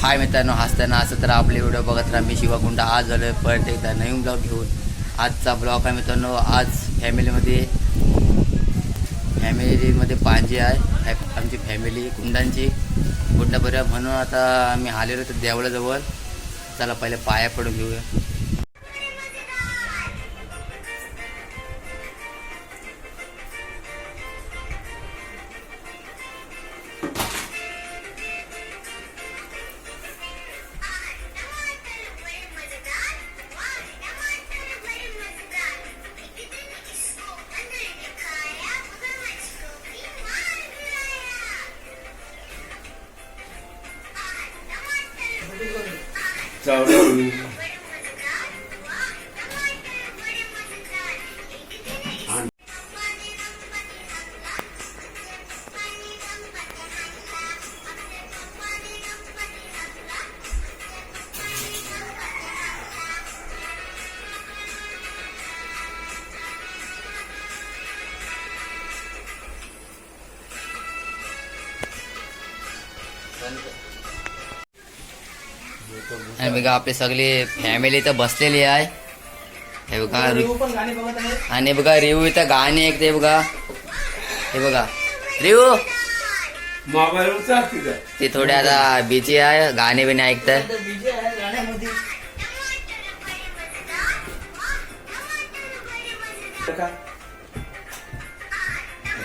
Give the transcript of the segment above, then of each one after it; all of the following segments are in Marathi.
हाय मित्रांनो हसताना असं तर आपले व्हिडिओ बघत राहा. मी शिवाकुंडा आज झालं परत एकदा नवीन ब्लॉग घेऊन. आजचा ब्लॉग आहे मित्रांनो आज फॅमिलीमध्ये फॅमिलीमध्ये पांजे आहे. फॅ- आमची फॅमिली कुंडांची कुंडापर्यंत म्हणून आता आम्ही आलेलो तर देवळाजवळ. चला पहिले पाया पडून घेऊया. So. आणि बघा आपली सगळी फॅमिली तर बसलेली आहे हे बघा आणि बघा रिव्यू इथं गाणी ऐकते बघा हे बघा रिव्यू मोबाईलवर तिथं ते थोडे आता बिज़ी आहे गाणे बिणे ऐकतात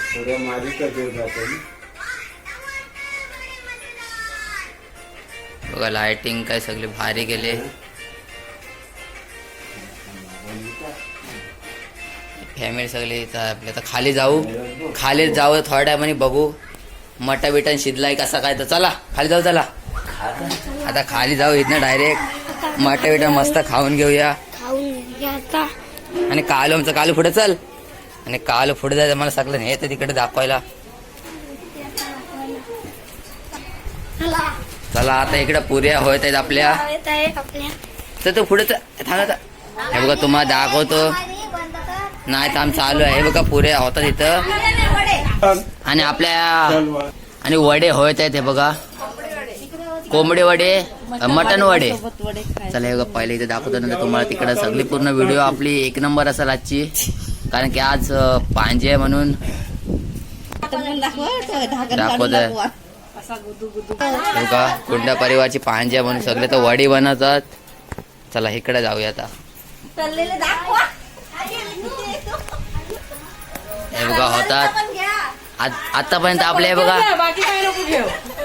थोड्या माझी बघा लायटिंग काय सगळे भारी गेले फॅमिली सगळी आपल्या तर आपली. आता खाली जाऊ. खाली जाऊ थोड्या टायमाने बघू. मटा बिटन शिजलाय कसा काय तर चला खाली जाऊ चला. आता खाली जाऊ इथनं डायरेक्ट मटा बिटन मस्त खाऊन घेऊया. आणि काल आमचं काल पुढे चल. आणि काल पुढे जायचं मला सगळं नाही येतं तिकडे दाखवायला. चला आता इकडे पुऱ्या होत आहेत आपल्या. येत आहे आपल्या. तर तू पुढे थांबा हे बघा तुम्हाला दाखवतो. नाही काम चालू आहे. हे बघा पुऱ्या होतात इथं. आणि आपल्या आणि वडे होत आहेत हे बघा. कोंबडे वडे मटन वडे. चला हे बघा पहिले इथे दाखवतो नंतर तुम्हाला तिकडे सगळी पूर्ण व्हिडिओ आपली एक नंबर असेल आजची. कारण की आज पांजे आहे म्हणून. दाखवत आहे हे बघा कुंडा परिवारची पांजे आहे म्हणून सगळे तर वडी बनवतात. चला इकडे जाऊया आता. हे बघा होतात. आत- आतापर्यंत आपले हे बघा.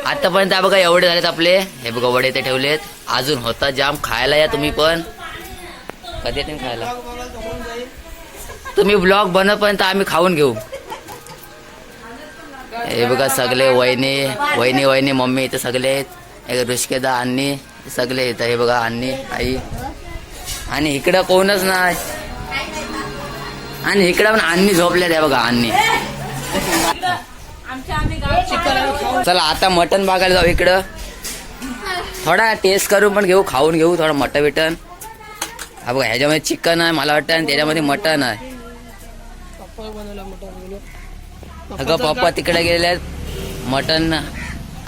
आतापर्यंत बघा एवढे झालेत आपले. हे बघा वडे ते ठेवलेत. अजून होता जाम. खायला या तुम्ही पण. कधी येते खायला? तुम्ही ब्लॉग बनवपर्यंत आम्ही खाऊन घेऊ. हे बघा सगळे वहिनी वहिनी वहिनी मम्मी इथे सगळे आहेत. एक ऋषिकेदा अन्नी सगळे इथं. हे बघा अन्नी आई. आणि इकडं कोणच नाही. आणि इकडं पण अन्नी झोपल्यात आहे बघा अन्नी चला आता मटन बघायला जाऊ इकडं. थोडा टेस्ट करून पण घेऊ खाऊन घेऊ थोडं मटन बिटन हा बघा ह्याच्यामध्ये चिकन आहे मला वाटतं आणि त्याच्यामध्ये मटन आहे. अगं पप्पा तिकडे गेले आहेत मटन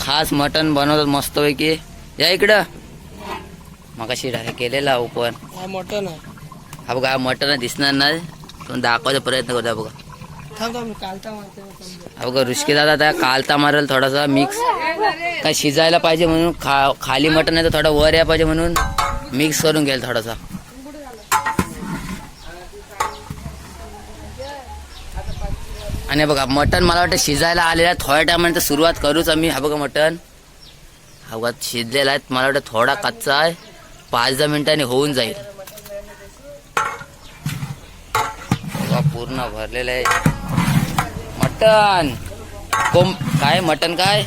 खास मटन बनवतात मस्तपैकी या इकडं. मग अशी केलेला ओपन मटन हा बघा मटन दिसणार नाही. पण दाखवायचा प्रयत्न करता बघा. बघा रुचके दादा आता कालता मारेल थोडासा मिक्स काय शिजायला पाहिजे म्हणून खा खाली मटन आहे तर थोडा वर या पाहिजे म्हणून मिक्स करून घेईल थोडासा. आणि बघा मटन मला वाटतं शिजायला आलेलं आहे. थोड्या टायमानंतर सुरुवात करूच आम्ही. हा बघा मटन हा बघा शिजलेला आहे. मला वाटतं थोडा कच्चा आहे. पाच दहा मिनिटांनी होऊन जाईल. बघा पूर्ण भरलेलं आहे. मटन कोम काय? मटन काय?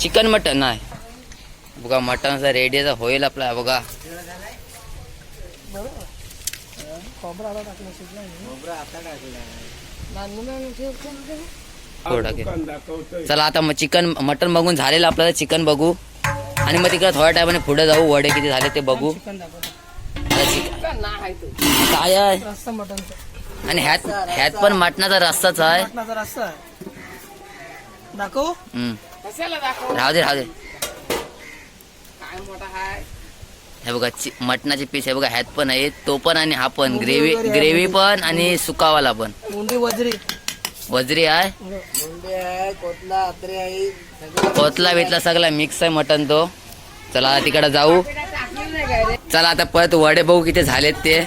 चिकन मटन नाही. बघा मटनचा रेडी होईल आपला. बघा. खोबरं आता टाकलं शिजलं. दुकान दाखवतोय चला आता मग चिकन मटन बघून झालेलं आपल्याला चिकन बघू. आणि मग तिकडे थोड्या टायमाने पुढे जाऊ वडे किती झाले ते बघू. आता आहे काय आहे आणि ह्यात ह्यात पण मटणाचा रस्ताच आहे. आहे दाखव राहू दे राहू दे. काय मोठा हाय? हे बघा चि- मटणाचे पीस हे बघा ह्यात पण आहे तो पण आणि हा पण. ग्रेव्ही ग्रेव्ही पण आणि सुकावाला पण. मुंडी वजरी. वजरी आहे? मुंडी आहे कोतला आहे. बितला सगळा मिक्स आहे मटण तो. चला आता तिकडे जाऊ. चला आता परत वडे बघू किती झालेत ते.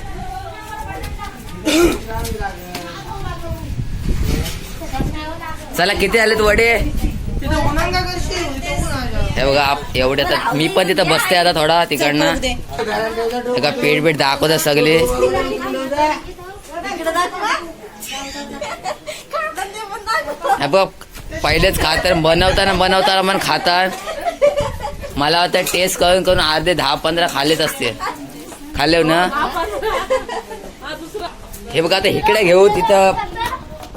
चला किती झालेत वडे? हे बघा आप- एवढे तर मी पण तिथं बसते आता थोडा तिकडनं. हे का पेट पेट दाखवतात सगळे. हे बघ पहिलेच खातर बनवताना बनवताना पण खातात मला वाटतं टेस्ट करून करून अर्धे दहा पंधरा खाल्लेच असते. खाल्ले हो ना? हे बघा आता इकडे घेऊ तिथं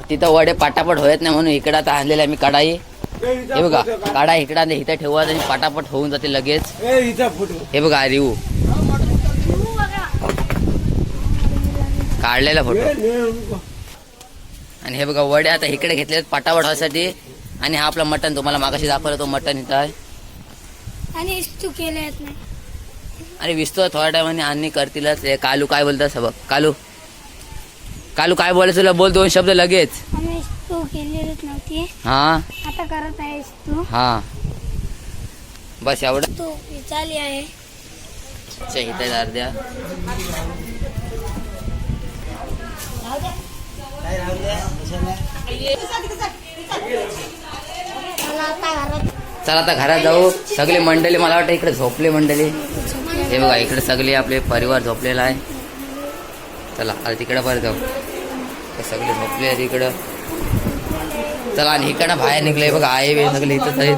तिथं वडे पाटापट होत नाही म्हणून इकडे आता आणलेलं आहे मी कढाई. हे बघा काढा. इकडे आणि इथं ठेवा आणि पाटापट होऊन जाते लगेच. ए हिचा फोटो. हे बघा रिवू काढलेला फोटो. आणि हे बघा वडे आता इकडे घेतले पाटापट व्हायसाठी आणि हा आपला मटन तुम्हाला मागाशी दाखवला तो मटन इथं आहे. आणि आणि विसतो थोड्या टायमाने आणि करतीलच. हे कालू काय बोलतात बघ कालू. कालू काय बोलायचं तुला बोल दोन शब्द लगेच. आम्ही तू केलेलीच नव्हती. हा? आता करत आहेस तू. हा. बस एवढं. तू विचारली आहे. इथे अर्ध्या चला आता घरात जाऊ. सगळे मंडळी मला वाटतं इकडे झोपले मंडळी. हे बघा इकडे सगळे आपले परिवार झोपलेला आहे. चला आता तिकडे परत जाऊ. सगळे झोपले आहेत इकडं. चला आणि इकडं बाहेर निघले बघा आहे बे सगळे इथंच आहेत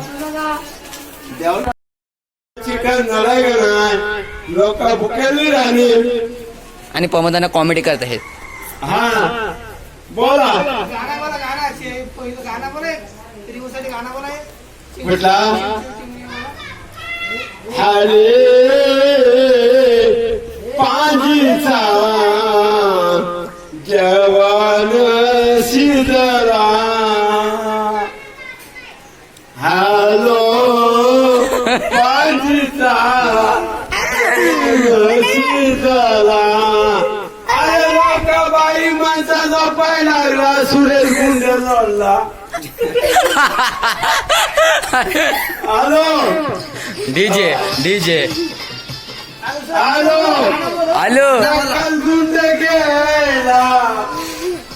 आणि पमदाना कॉमेडी करत आहेत. हा बोला. गाणं बोला सुरेश गुंड जोडला hello DJ DJ hello hello नकल गुंड गेला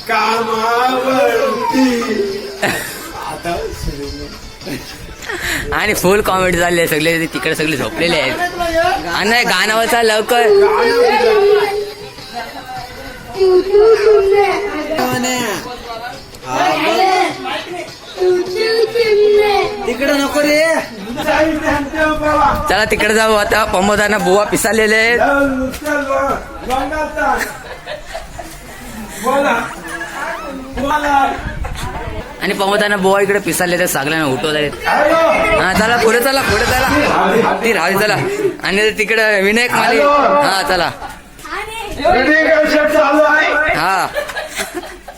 कामावरती आता आणि फुल कॉमेडी झाली आहे सगळे तिकडे सगळे झोपलेले आहेत आणि नाही गाण्यावरचा लवकर तिकडे नको रे. चला तिकडे जाऊ आता. पमोदाना बुवा पिसालेले आहेत. आणि पमोदाना बुवा इकडे पिसालेले सागल्याने उठवले उठवत आहेत. हा चला पुढे चला पुढे चला. ती राहू चला. आणि तिकडे विनायक माली हा चला. हा.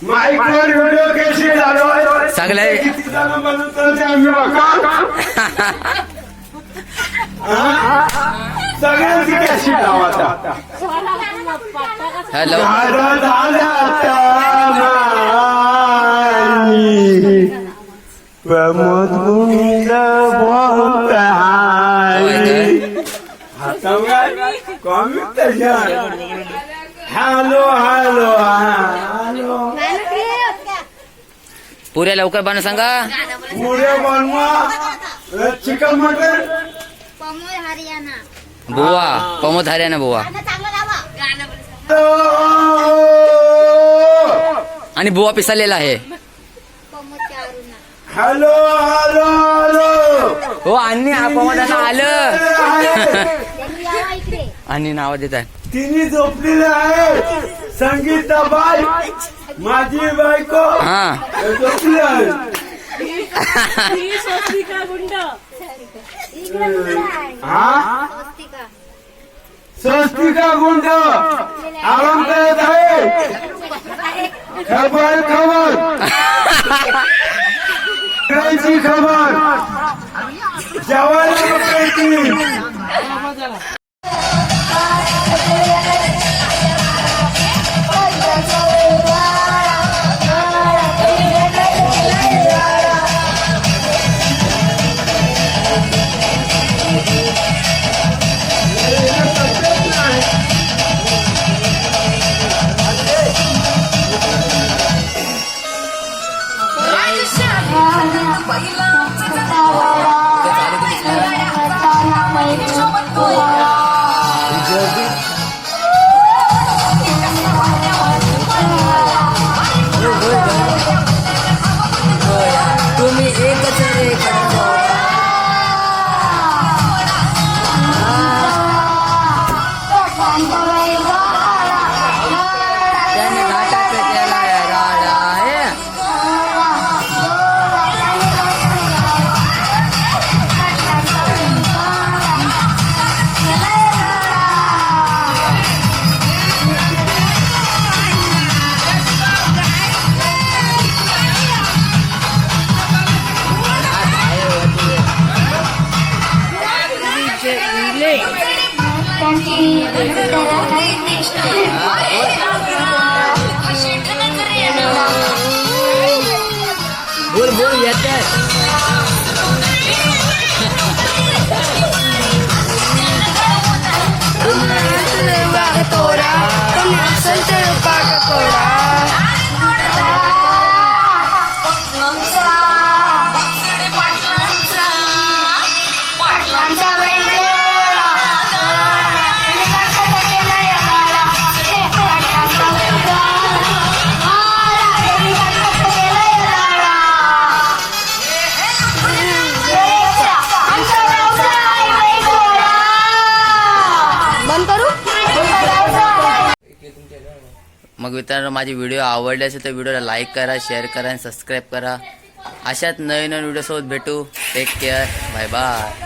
माईकवर व्हिडिओ कॅसेट चालू आहे सगळे किती जण बनवतात ते आम्ही बघा. हा? सगळ्यांची कॅसेट लावा आता hello Pramod? Comic. Hello hello hello पुऱ्या लवकर बनव सांगा. पुढे बनवा. Chicken mutton? हरियाणा. बुवा पमोद हरियाणा बुवा. चांगलं लावा गाणं आणि बुवा पिसालेला आहे. Hello hello hello. हो आणि हा पमोदाना आलं. आणि नाव देत आहे तिन्ही झोपलेले आहे संगीताबाई माझी बायको. हा. झोपली आहे हा? स्वस्तिका स्वस्तिका गुंड. आराम करत आहे. खबर खबर. इकडेची खबर. जेवायला नको बोल बोल येते बंद मग मित्रांनो माझे व्हिडिओ आवडले असेल तर व्हिडिओला लाईक करा शेअर करा आणि सबस्क्राईब करा. अशाच नवीन नवीन व्हिडिओसोबत भेटू. Take care bye bye